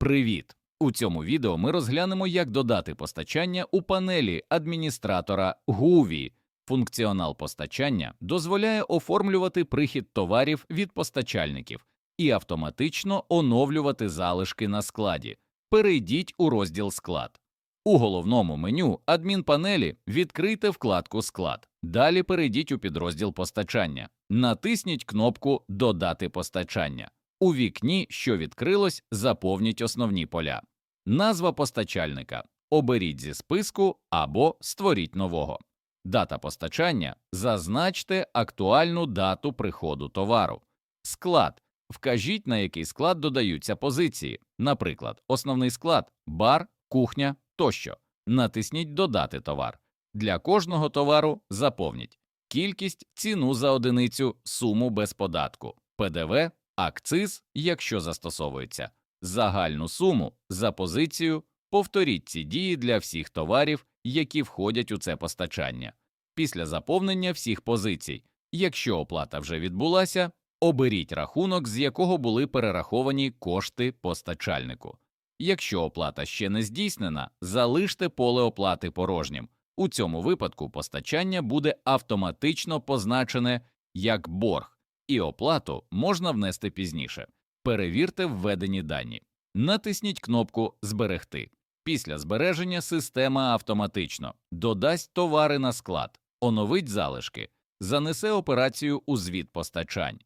Привіт! У цьому відео ми розглянемо, як додати постачання у панелі адміністратора GUVI. Функціонал постачання дозволяє оформлювати прихід товарів від постачальників і автоматично оновлювати залишки на складі. Перейдіть у розділ Склад. У головному меню адмінпанелі відкрийте вкладку Склад. Далі перейдіть у підрозділ постачання. Натисніть кнопку Додати постачання. У вікні, що відкрилось, заповніть основні поля. Назва постачальника. Оберіть зі списку або створіть нового. Дата постачання. Зазначте актуальну дату приходу товару. Склад. Вкажіть, на який склад додаються позиції, наприклад, основний склад, бар, кухня тощо. Натисніть Додати товар. Для кожного товару заповніть кількість, ціну за одиницю, суму без податку, ПДВ, акциз, якщо застосовується, загальну суму за позицію. Повторіть ці дії для всіх товарів, які входять у це постачання. Після заповнення всіх позицій, якщо оплата вже відбулася, оберіть рахунок, з якого були перераховані кошти постачальнику. Якщо оплата ще не здійснена, залиште поле оплати порожнім. У цьому випадку постачання буде автоматично позначене як борг, і оплату можна внести пізніше. Перевірте введені дані. Натисніть кнопку Зберегти. Після збереження система автоматично додасть товари на склад, оновить залишки, занесе операцію у звіт постачань.